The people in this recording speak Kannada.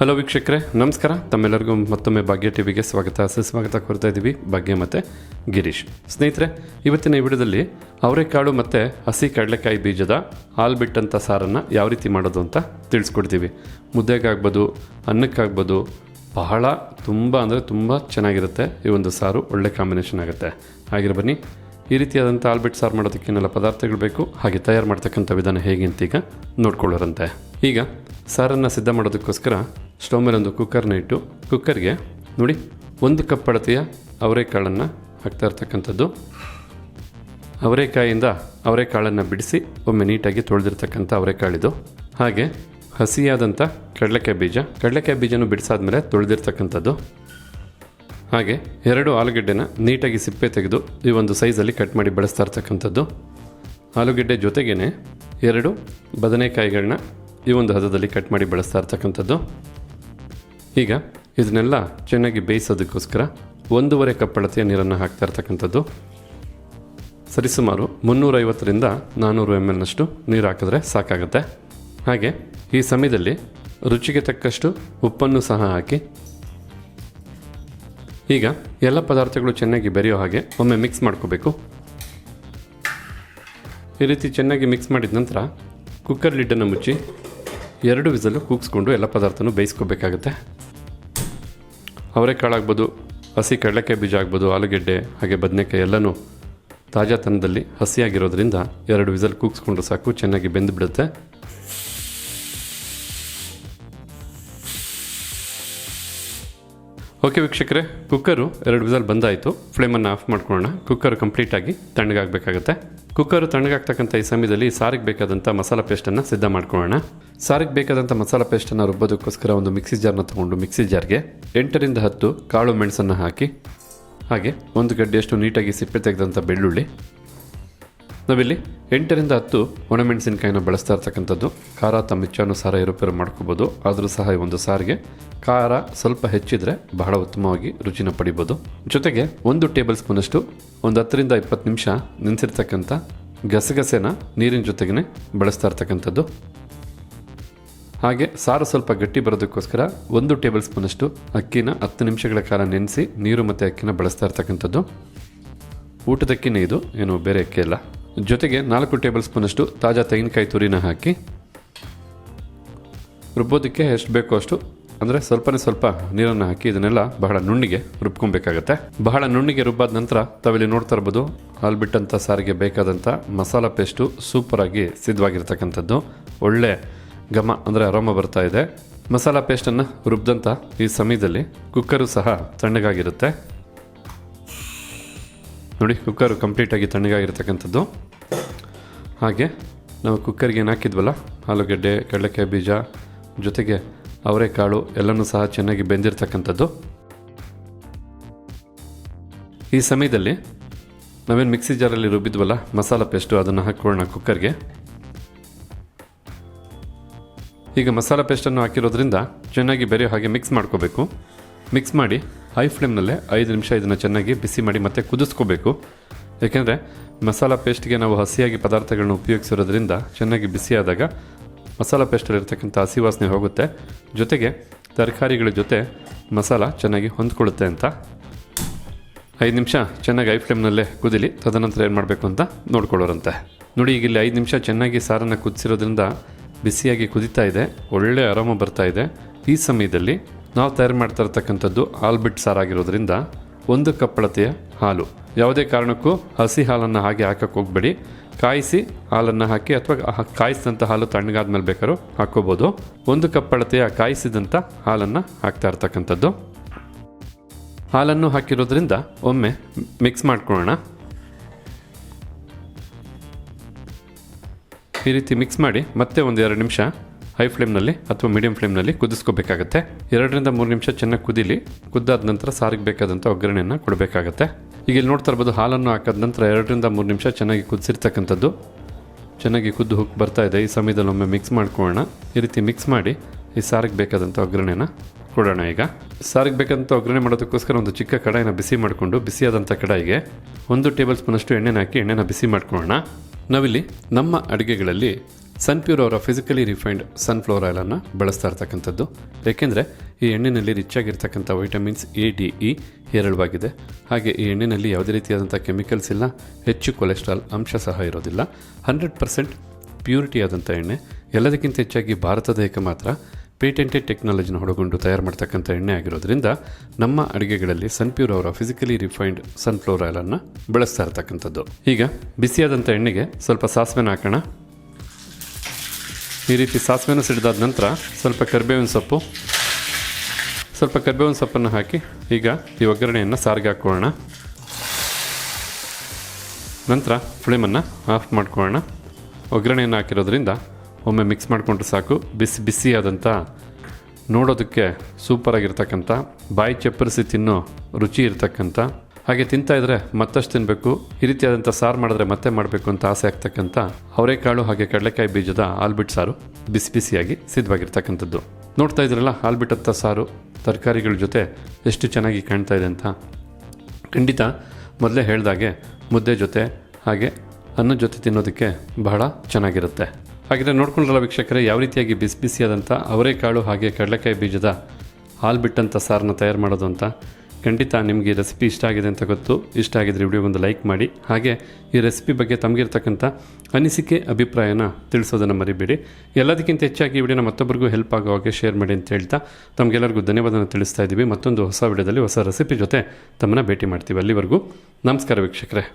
ಹಲೋ ವೀಕ್ಷಕರೇ. ನಮಸ್ಕಾರ. ತಮ್ಮೆಲ್ಲರಿಗೂ ಮತ್ತೊಮ್ಮೆ ಭಾಗ್ಯ ಟಿವಿಗೆ ಸ್ವಾಗತ. ಸುಸ್ವಾಗತ ಕೊಡ್ತಾ ಇದ್ದೀವಿ. ಭಾಗ್ಯ ಮತ್ತು ಗಿರೀಶ್. ಸ್ನೇಹಿತರೆ, ಇವತ್ತಿನ ಈ ವಿಡಿಯೋದಲ್ಲಿ ಅವರೆಕಾಳು ಮತ್ತು ಹಸಿ ಕಡಲೆಕಾಯಿ ಬೀಜದ ಹಾಲು ಬಿಟ್ಟಂಥ ಸಾರನ್ನು ಯಾವ ರೀತಿ ಮಾಡೋದು ಅಂತ ತಿಳಿಸ್ಕೊಡ್ತೀವಿ. ಮುದ್ದೆಗಾಗ್ಬೋದು, ಅನ್ನಕ್ಕಾಗ್ಬೋದು, ಬಹಳ ತುಂಬ ಅಂದರೆ ತುಂಬ ಚೆನ್ನಾಗಿರುತ್ತೆ ಈ ಒಂದು ಸಾರು. ಒಳ್ಳೆ ಕಾಂಬಿನೇಷನ್ ಆಗುತ್ತೆ. ಹಾಗಿರ ಬನ್ನಿ, ಈ ರೀತಿಯಾದಂಥ ಆಲ್ಬಿಟ್ ಸಾರು ಮಾಡೋದಕ್ಕೇನೆಲ್ಲ ಪದಾರ್ಥಗಳು ಬೇಕು? ಹಾಗೆ ತಯಾರು ಮಾಡ್ತಕ್ಕಂಥ ವಿಧಾನ ಹೇಗೆ ಅಂತ ಈಗ ನೋಡ್ಕೊಳ್ಳೋರಂತೆ. ಈಗ ಸಾರನ್ನು ಸಿದ್ಧ ಮಾಡೋದಕ್ಕೋಸ್ಕರ ಸ್ಟವ್ ಮೇಲೆ ಒಂದು ಕುಕ್ಕರ್ನ ಇಟ್ಟು, ಕುಕ್ಕರ್ಗೆ ನೋಡಿ, ಒಂದು ಕಪ್ ಅಳತೆಯ ಅವರೆಕಾಳನ್ನು ಹಾಕ್ತಾ ಇರ್ತಕ್ಕಂಥದ್ದು. ಅವರೆಕಾಯಿಂದ ಅವರೆಕಾಳನ್ನು ಬಿಡಿಸಿ, ಒಮ್ಮೆ ನೀಟಾಗಿ ತೊಳೆದಿರ್ತಕ್ಕಂಥ ಅವರೆಕಾಳಿದು. ಹಾಗೆ ಹಸಿಯಾದಂಥ ಕಡಲೆಕಾಯಿ ಬೀಜ, ಕಡಲೆಕಾಯಿ ಬೀಜನೂ ಬಿಡಿಸಾದ್ಮೇಲೆ ತೊಳೆದಿರ್ತಕ್ಕಂಥದ್ದು. ಹಾಗೆ ಎರಡು ಆಲೂಗಡ್ಡೆನ ನೀಟಾಗಿ ಸಿಪ್ಪೆ ತೆಗೆದು ಈ ಒಂದು ಸೈಜಲ್ಲಿ ಕಟ್ ಮಾಡಿ ಬಳಸ್ತಾ ಇರ್ತಕ್ಕಂಥದ್ದು. ಆಲೂಗೆಡ್ಡೆ ಜೊತೆಗೇ ಎರಡು ಬದನೆಕಾಯಿಗಳನ್ನ ಈ ಒಂದು ಹದದಲ್ಲಿ ಕಟ್ ಮಾಡಿ ಬಳಸ್ತಾ ಇರ್ತಕ್ಕಂಥದ್ದು. ಈಗ ಇದನ್ನೆಲ್ಲ ಚೆನ್ನಾಗಿ ಬೇಯಿಸೋದಕ್ಕೋಸ್ಕರ ಒಂದೂವರೆ ಕಪ್ ಅಳತೆಯ ನೀರನ್ನು ಹಾಕ್ತಾ ಇರ್ತಕ್ಕಂಥದ್ದು. ಸರಿಸುಮಾರು ಮುನ್ನೂರೈವತ್ತರಿಂದ ನಾನ್ನೂರು ಎಂ ಎಲ್ನಷ್ಟು ನೀರು ಹಾಕಿದ್ರೆ ಸಾಕಾಗುತ್ತೆ. ಹಾಗೆ ಈ ಸಮಯದಲ್ಲಿ ರುಚಿಗೆ ತಕ್ಕಷ್ಟು ಉಪ್ಪನ್ನು ಸಹ ಹಾಕಿ. ಈಗ ಎಲ್ಲ ಪದಾರ್ಥಗಳು ಚೆನ್ನಾಗಿ ಬೆರೆಯೋ ಹಾಗೆ ಒಮ್ಮೆ ಮಿಕ್ಸ್ ಮಾಡ್ಕೋಬೇಕು. ಈ ರೀತಿ ಚೆನ್ನಾಗಿ ಮಿಕ್ಸ್ ಮಾಡಿದ ನಂತರ ಕುಕ್ಕರ್ ಲಿಡ್ಡನ್ನು ಮುಚ್ಚಿ ಎರಡು ವಿಸಲು ಕೂಗಿಸ್ಕೊಂಡು ಎಲ್ಲ ಪದಾರ್ಥನೂ ಬೇಯಿಸ್ಕೋಬೇಕಾಗತ್ತೆ. ಅವರೆಕಾಳಾಗ್ಬೋದು ಹಸಿ ಕಡಲೆಕಾಯಿ ಬೀಜ ಆಗ್ಬೋದು, ಆಲೂಗೆಡ್ಡೆ, ಹಾಗೆ ಬದನೆಕಾಯಿ ಎಲ್ಲನೂ ತಾಜಾತನದಲ್ಲಿ ಹಸಿಯಾಗಿರೋದ್ರಿಂದ ಎರಡು ವಿಸಲ್ ಕೂಗಿಸ್ಕೊಂಡ್ರೆ ಸಾಕು, ಚೆನ್ನಾಗಿ ಬೆಂದು ಬಿಡುತ್ತೆ. ಓಕೆ ವೀಕ್ಷಕರೇ, ಕುಕ್ಕರು ಎರಡು ವಿಸಲ್ ಬಂದಾಯಿತು. ಫ್ಲೇಮನ್ನು ಆಫ್ ಮಾಡ್ಕೊಳ್ಳೋಣ. ಕುಕ್ಕರ್ ಕಂಪ್ಲೀಟಾಗಿ ತಣ್ಣಗಾಗಬೇಕಾಗತ್ತೆ. ಕುಕ್ಕರು ತಣ್ಣಗಾಗ್ತಕ್ಕಂಥ ಈ ಸಮಯದಲ್ಲಿ ಸಾರಿಗೆ ಬೇಕಾದಂಥ ಮಸಾಲ ಪೇಸ್ಟನ್ನು ಸಿದ್ಧ ಮಾಡ್ಕೊಳ್ಳೋಣ. ಸಾರಿಗೆ ಬೇಕಾದಂಥ ಮಸಾಲ ಪೇಸ್ಟನ್ನು ರುಬ್ಬೋದಕ್ಕೋಸ್ಕರ ಒಂದು ಮಿಕ್ಸಿ ಜಾರ್ನ ತೊಗೊಂಡು ಮಿಕ್ಸಿ ಜಾರ್ಗೆ ಎಂಟರಿಂದ ಹತ್ತು ಕಾಳು ಮೆಣಸನ್ನು ಹಾಕಿ, ಹಾಗೆ ಒಂದು ಗಡ್ಡೆಯಷ್ಟು ನೀಟಾಗಿ ಸಿಪ್ಪೆ ತೆಗೆದಂಥ ಬೆಳ್ಳುಳ್ಳಿ. ನಾವಿಲ್ಲಿ ಎಂಟರಿಂದ ಹತ್ತು ಒಣಮೆಣಸಿನಕಾಯಿನ ಬಳಸ್ತಾ ಇರ್ತಕ್ಕಂಥದ್ದು. ಖಾರ, ತಮ್ಮ ಇಚ್ಛಾನುಸಾರ ಏರುಪೇರು ಮಾಡ್ಕೋಬೋದು. ಆದರೂ ಸಹ ಒಂದು ಸಾರಿಗೆ ಖಾರ ಸ್ವಲ್ಪ ಹೆಚ್ಚಿದರೆ ಬಹಳ ಉತ್ತಮವಾಗಿ ರುಚಿನ ಪಡಿಬೋದು. ಜೊತೆಗೆ ಒಂದು ಟೇಬಲ್ ಸ್ಪೂನಷ್ಟು ಒಂದು ಹತ್ತರಿಂದ ಇಪ್ಪತ್ತು ನಿಮಿಷ ನೆನೆಸಿರ್ತಕ್ಕಂಥ ಗಸಗಸೆನ ನೀರಿನ ಜೊತೆಗೇ ಬಳಸ್ತಾ ಇರ್ತಕ್ಕಂಥದ್ದು. ಹಾಗೆ ಸಾರು ಸ್ವಲ್ಪ ಗಟ್ಟಿ ಬರೋದಕ್ಕೋಸ್ಕರ ಒಂದು ಟೇಬಲ್ ಸ್ಪೂನಷ್ಟು ಅಕ್ಕಿನ ಹತ್ತು ನಿಮಿಷಗಳ ಕಾಲ ನೆನೆಸಿ ನೀರು ಮತ್ತು ಅಕ್ಕಿನ ಬಳಸ್ತಾ ಇರ್ತಕ್ಕಂಥದ್ದು. ಊಟದಕ್ಕಿನೇ ಇದು ಏನು ಬೇರೆ ಅಕ್ಕಿ ಅಲ್ಲ. ಜೊತೆಗೆ ನಾಲ್ಕು ಟೇಬಲ್ ಸ್ಪೂನಷ್ಟು ತಾಜಾ ತೆಂಗಿನಕಾಯಿ ತುರಿನ ಹಾಕಿ ರುಬ್ಬೋದಕ್ಕೆ ಎಷ್ಟು ಬೇಕೋ ಅಷ್ಟು, ಅಂದರೆ ಸ್ವಲ್ಪನೇ ಸ್ವಲ್ಪ ನೀರನ್ನು ಹಾಕಿ ಇದನ್ನೆಲ್ಲ ಬಹಳ ನುಣ್ಣಿಗೆ ರುಬ್ಕೊಬೇಕಾಗತ್ತೆ. ಬಹಳ ನುಣ್ಣಿಗೆ ರುಬ್ಬಾದ ನಂತರ ತಾವಿಲ್ಲಿ ನೋಡ್ತಾ ಇರ್ಬೋದು, ಹಾಲು ಬಿಟ್ಟಂಥ ಸಾರಿಗೆ ಬೇಕಾದಂಥ ಮಸಾಲ ಪೇಸ್ಟು ಸೂಪರಾಗಿ ಸಿದ್ಧವಾಗಿರ್ತಕ್ಕಂಥದ್ದು. ಒಳ್ಳೆ ಘಮ ಅಂದರೆ ಅರೋಮ ಬರ್ತಾ ಇದೆ. ಮಸಾಲ ಪೇಸ್ಟನ್ನು ರುಬ್ದಂಥ ಈ ಸಮಯದಲ್ಲಿ ಕುಕ್ಕರು ಸಹ ತಣ್ಣಗಾಗಿರುತ್ತೆ. ನೋಡಿ, ಕುಕ್ಕರು ಕಂಪ್ಲೀಟಾಗಿ ತಣ್ಣಗಾಗಿರ್ತಕ್ಕಂಥದ್ದು. ಹಾಗೆ ನಾವು ಕುಕ್ಕರ್ಗೆ ಏನು ಹಾಕಿದ್ವಲ್ಲ, ಆಲೂಗಡ್ಡೆ, ಕಡಲೆಕಾಯಿ ಬೀಜ, ಜೊತೆಗೆ ಅವರೆಕಾಳು ಎಲ್ಲನೂ ಸಹ ಚೆನ್ನಾಗಿ ಬೆಂದಿರ್ತಕ್ಕಂಥದ್ದು. ಈ ಸಮಯದಲ್ಲಿ ನಾವೇನು ಮಿಕ್ಸಿ ಜಾರಲ್ಲಿ ರುಬ್ಬಿದ್ವಲ್ಲ ಮಸಾಲ ಪೇಸ್ಟು ಅದನ್ನು ಹಾಕ್ಕೊಳ್ಳೋಣ ಕುಕ್ಕರ್ಗೆ. ಈಗ ಮಸಾಲ ಪೇಸ್ಟನ್ನು ಹಾಕಿರೋದ್ರಿಂದ ಚೆನ್ನಾಗಿ ಬೆರೆಯೋ ಹಾಗೆ ಮಿಕ್ಸ್ ಮಾಡ್ಕೋಬೇಕು. ಮಿಕ್ಸ್ ಮಾಡಿ ಹೈ ಫ್ಲೇಮ್ನಲ್ಲೇ ಐದು ನಿಮಿಷ ಇದನ್ನು ಚೆನ್ನಾಗಿ ಬಿಸಿ ಮಾಡಿ ಮತ್ತೆ ಕುದಿಸ್ಕೋಬೇಕು. ಏಕೆಂದರೆ ಮಸಾಲ ಪೇಸ್ಟ್ಗೆ ನಾವು ಹಸಿಯಾಗಿ ಪದಾರ್ಥಗಳನ್ನು ಉಪಯೋಗಿಸಿರೋದ್ರಿಂದ ಚೆನ್ನಾಗಿ ಬಿಸಿಯಾದಾಗ ಮಸಾಲ ಪೇಸ್ಟಲ್ಲಿರ್ತಕ್ಕಂಥ ಹಸಿ ವಾಸನೆ ಹೋಗುತ್ತೆ. ಜೊತೆಗೆ ತರಕಾರಿಗಳ ಜೊತೆ ಮಸಾಲ ಚೆನ್ನಾಗಿ ಹೊಂದ್ಕೊಳ್ಳುತ್ತೆ ಅಂತ. ಐದು ನಿಮಿಷ ಚೆನ್ನಾಗಿ ಐ ಫ್ಲೇಮ್ನಲ್ಲೇ ಕುದಿಲಿ, ತದನಂತರ ಏನು ಮಾಡಬೇಕು ಅಂತ ನೋಡ್ಕೊಳ್ಳೋರಂತೆ. ನೋಡಿ, ಈಗ ಇಲ್ಲಿ ಐದು ನಿಮಿಷ ಚೆನ್ನಾಗಿ ಸಾರನ್ನು ಕುದಿಸಿರೋದ್ರಿಂದ ಬಿಸಿಯಾಗಿ ಕುದೀತಾ ಇದೆ, ಒಳ್ಳೆ ಆರಾಮ ಬರ್ತಾ ಇದೆ. ಈ ಸಮಯದಲ್ಲಿ ನಾವು ತಯಾರು ಮಾಡ್ತಾ ಇರ್ತಕ್ಕಂಥದ್ದು ಆಲ್ಬಿಟ್ ಸಾರಾಗಿರೋದ್ರಿಂದ ಒಂದು ಕಪ್ ಅಳತೆಯ ಹಾಲು. ಯಾವುದೇ ಕಾರಣಕ್ಕೂ ಹಸಿ ಹಾಲನ್ನು ಹಾಗೆ ಹಾಕಕ್ಕೆ ಹೋಗಬೇಡಿ. ಕಾಯಿಸಿ ಹಾಲನ್ನು ಹಾಕಿ ಅಥವಾ ಕಾಯಿಸಿದಂಥ ಹಾಲು ತಣ್ಣಗಾದ್ಮೇಲೆ ಬೇಕಾದ್ರೂ ಹಾಕ್ಕೋಬೋದು. ಒಂದು ಕಪ್ ಅಳತೆಯ ಕಾಯಿಸಿದಂಥ ಹಾಲನ್ನು ಹಾಕ್ತಾ ಇರ್ತಕ್ಕಂಥದ್ದು. ಹಾಲನ್ನು ಹಾಕಿರೋದ್ರಿಂದ ಒಮ್ಮೆ ಮಿಕ್ಸ್ ಮಾಡ್ಕೊಳ್ಳೋಣ. ಈ ರೀತಿ ಮಿಕ್ಸ್ ಮಾಡಿ ಮತ್ತೆ ಒಂದು ಎರಡು ನಿಮಿಷ ಹೈ ಫ್ಲೇಮ್ನಲ್ಲಿ ಅಥವಾ ಮೀಡಿಯಂ ಫ್ಲೇಮ್ನಲ್ಲಿ ಕುದಿಸ್ಕೋಬೇಕಾಗತ್ತೆ. ಎರಡರಿಂದ ಮೂರು ನಿಮಿಷ ಚೆನ್ನಾಗಿ ಕುದಿಲಿ, ಕುದ್ದಾದ ನಂತರ ಸಾರಿಗೆ ಬೇಕಾದಂಥ ಒಗ್ಗರಣೆಯನ್ನು ಕೊಡಬೇಕಾಗತ್ತೆ. ಈಗ ಇಲ್ಲಿ ನೋಡ್ತಾ ಇರ್ಬೋದು ಹಾಲನ್ನು ಹಾಕಿದ ನಂತರ ಎರಡರಿಂದ ಮೂರು ನಿಮಿಷ ಚೆನ್ನಾಗಿ ಕುದಿಸಿರ್ತಕ್ಕಂಥದ್ದು. ಚೆನ್ನಾಗಿ ಕುದ್ದು ಹುಕ್ ಬರ್ತಾ ಇದೆ. ಈ ಸಮಯದಲ್ಲಿ ಒಮ್ಮೆ ಮಿಕ್ಸ್ ಮಾಡ್ಕೊಳ್ಳೋಣ. ಈ ರೀತಿ ಮಿಕ್ಸ್ ಮಾಡಿ ಈ ಸಾರಿಗೆ ಬೇಕಾದಂಥ ಒಗ್ಗರಣೆನ ಕೊಡೋಣ ಈಗ. ಸಾರಿಗೆ ಬೇಕಂತ ಒಗ್ಗರಣೆ ಮಾಡೋದಕ್ಕೋಸ್ಕರ ಒಂದು ಚಿಕ್ಕ ಕಡಾಯಿನ ಬಿಸಿ ಮಾಡಿಕೊಂಡು ಬಿಸಿಯಾದಂಥ ಕಡಾಯಿಗೆ ಒಂದು ಟೇಬಲ್ ಸ್ಪೂನಷ್ಟು ಎಣ್ಣೆನ ಹಾಕಿ ಎಣ್ಣೆನ ಬಿಸಿ ಮಾಡ್ಕೊಳ್ಳೋಣ. ನಾವಿಲ್ಲಿ ನಮ್ಮ ಅಡುಗೆಗಳಲ್ಲಿ ಸನ್ಪ್ಯೂರ್ ಅವರ ಫಿಸಿಕಲಿ ರಿಫೈನ್ಡ್ ಸನ್ಫ್ಲವರ್ ಆಯಿಲನ್ನು ಬಳಸ್ತಾ ಇರ್ತಕ್ಕಂಥದ್ದು. ಏಕೆಂದರೆ ಈ ಎಣ್ಣೆಯಲ್ಲಿ ರಿಚ್ ಆಗಿರ್ತಕ್ಕಂಥ ವೈಟಮಿನ್ಸ್ ಎ ಡಿ ಇ ಹೇರಳವಾಗಿದೆ. ಹಾಗೆ ಈ ಎಣ್ಣೆಯಲ್ಲಿ ಯಾವುದೇ ರೀತಿಯಾದಂಥ ಕೆಮಿಕಲ್ಸ್ ಇಲ್ಲ, ಹೆಚ್ಚು ಕೊಲೆಸ್ಟ್ರಾಲ್ ಅಂಶ ಸಹ ಇರೋದಿಲ್ಲ. ಹಂಡ್ರೆಡ್ ಪರ್ಸೆಂಟ್ ಪ್ಯೂರಿಟಿ ಆದಂಥ ಎಣ್ಣೆ. ಎಲ್ಲದಕ್ಕಿಂತ ಹೆಚ್ಚಾಗಿ ಭಾರತ ದೇಹಕ್ಕೆ ಮಾತ್ರ ಪೇಟೆಂಟೆಡ್ ಟೆಕ್ನಾಲಜಿನ ಹೊಡಗೊಂಡು ತಯಾರು ಮಾಡ್ತಕ್ಕಂಥ ಎಣ್ಣೆ ಆಗಿರೋದ್ರಿಂದ ನಮ್ಮ ಅಡುಗೆಗಳಲ್ಲಿ ಸನ್ಪ್ಯೂರ್ ಅವರ ಫಿಸಿಕಲಿ ರಿಫೈನ್ಡ್ ಸನ್ಫ್ಲವರ್ ಆಯಿಲನ್ನು ಬಳಸ್ತಾ ಇರ್ತಕ್ಕಂಥದ್ದು. ಈಗ ಬಿಸಿಯಾದಂಥ ಎಣ್ಣೆಗೆ ಸ್ವಲ್ಪ ಸಾಸಿವೆನ ಹಾಕೋಣ. ಈ ರೀತಿ ಸಾಸಿವೆನ ಸಿಡಿದಾದ ನಂತರ ಸ್ವಲ್ಪ ಕರಿಬೇವಿನ ಸೊಪ್ಪು. ಸ್ವಲ್ಪ ಕರಿಬೇವಿನ ಸೊಪ್ಪನ್ನು ಹಾಕಿ ಈಗ ಈ ಒಗ್ಗರಣೆಯನ್ನು ಸಾರಿಗೆ ಹಾಕ್ಕೊಳ್ಳೋಣ ನಂತರ ಫ್ಲೇಮನ್ನು ಆಫ್ ಮಾಡ್ಕೊಳ್ಳೋಣ. ಒಗ್ಗರಣೆಯನ್ನು ಹಾಕಿರೋದ್ರಿಂದ ಒಮ್ಮೆ ಮಿಕ್ಸ್ ಮಾಡಿಕೊಂಡ್ರೆ ಸಾಕು. ಬಿಸಿ ಬಿಸಿ ಆದಂಥ ನೋಡೋದಕ್ಕೆ ಸೂಪರಾಗಿರ್ತಕ್ಕಂಥ ಬಾಯಿ ಚಪ್ಪರಿಸಿ ತಿನ್ನೋ ರುಚಿ ಇರ್ತಕ್ಕಂಥ ಹಾಗೆ ತಿಂತಾ ಇದ್ರೆ ಮತ್ತಷ್ಟು ತಿನ್ನಬೇಕು ಈ ರೀತಿಯಾದಂಥ ಸಾರು ಮಾಡಿದ್ರೆ ಮತ್ತೆ ಮಾಡಬೇಕು ಅಂತ ಆಸೆ ಆಗ್ತಕ್ಕಂಥ ಅವರೆಕಾಳು ಹಾಗೆ ಕಡಲೆಕಾಯಿ ಬೀಜದ ಆಲ್ಬಿಟ್ ಸಾರು ಬಿಸಿ ಬಿಸಿಯಾಗಿ ಸಿದ್ಧವಾಗಿರ್ತಕ್ಕಂಥದ್ದು. ನೋಡ್ತಾ ಇದ್ರಲ್ಲ ಆಲ್ಬಿಟ್ಟಂಥ ಸಾರು, ತರಕಾರಿಗಳ ಜೊತೆ ಎಷ್ಟು ಚೆನ್ನಾಗಿ ಕಾಣ್ತಾ ಇದೆ ಅಂತ. ಖಂಡಿತ ಮೊದಲೇ ಹೇಳ್ದಾಗೆ ಮುದ್ದೆ ಜೊತೆ ಹಾಗೆ ಅನ್ನದ ಜೊತೆ ತಿನ್ನೋದಕ್ಕೆ ಬಹಳ ಚೆನ್ನಾಗಿರುತ್ತೆ. ಹಾಗಿದ್ರೆ ನೋಡ್ಕೊಂಡ್ರಲ್ಲ ವೀಕ್ಷಕರೇ, ಯಾವ ರೀತಿಯಾಗಿ ಬಿಸಿ ಬಿಸಿಯಾದಂಥ ಅವರೆಕಾಳು ಹಾಗೆ ಕಡಲೆಕಾಯಿ ಬೀಜದ ಹಾಲು ಬಿಟ್ಟಂಥ ಸಾರನ್ನ ತಯಾರು ಮಾಡೋದು ಅಂತ ಖಂಡಿತ ನಿಮಗೆ ರೆಸಿಪಿ ಇಷ್ಟ ಆಗಿದೆ ಅಂತ ಗೊತ್ತು. ಇಷ್ಟ ಆಗಿದ್ರೆ ವಿಡಿಯೋಗೊಂದು ಲೈಕ್ ಮಾಡಿ. ಹಾಗೆ ಈ ರೆಸಿಪಿ ಬಗ್ಗೆ ತಮಗಿರ್ತಕ್ಕಂಥ ಅನಿಸಿಕೆ, ಅಭಿಪ್ರಾಯನ ತಿಳಿಸೋದನ್ನು ಮರಿಬೇಡಿ. ಎಲ್ಲದಕ್ಕಿಂತ ಹೆಚ್ಚಾಗಿ ಈ ವಿಡಿಯೋನ ಮತ್ತೊಬ್ಬರಿಗೂ ಹೆಲ್ಪ್ ಆಗೋ ಹಾಗೆ ಶೇರ್ ಮಾಡಿ ಅಂತ ಹೇಳ್ತಾ ತಮಗೆಲ್ಲರಿಗೂ ಧನ್ಯವಾದನ ತಿಳಿಸ್ತಾ ಇದ್ದೀವಿ ಮತ್ತೊಂದು ಹೊಸ ವಿಡಿಯೋದಲ್ಲಿ ಹೊಸ ರೆಸಿಪಿ ಜೊತೆ ತಮ್ಮನ್ನ ಭೇಟಿ ಮಾಡ್ತೀವಿ. ಅಲ್ಲಿವರೆಗೂ ನಮಸ್ಕಾರ ವೀಕ್ಷಕರೇ.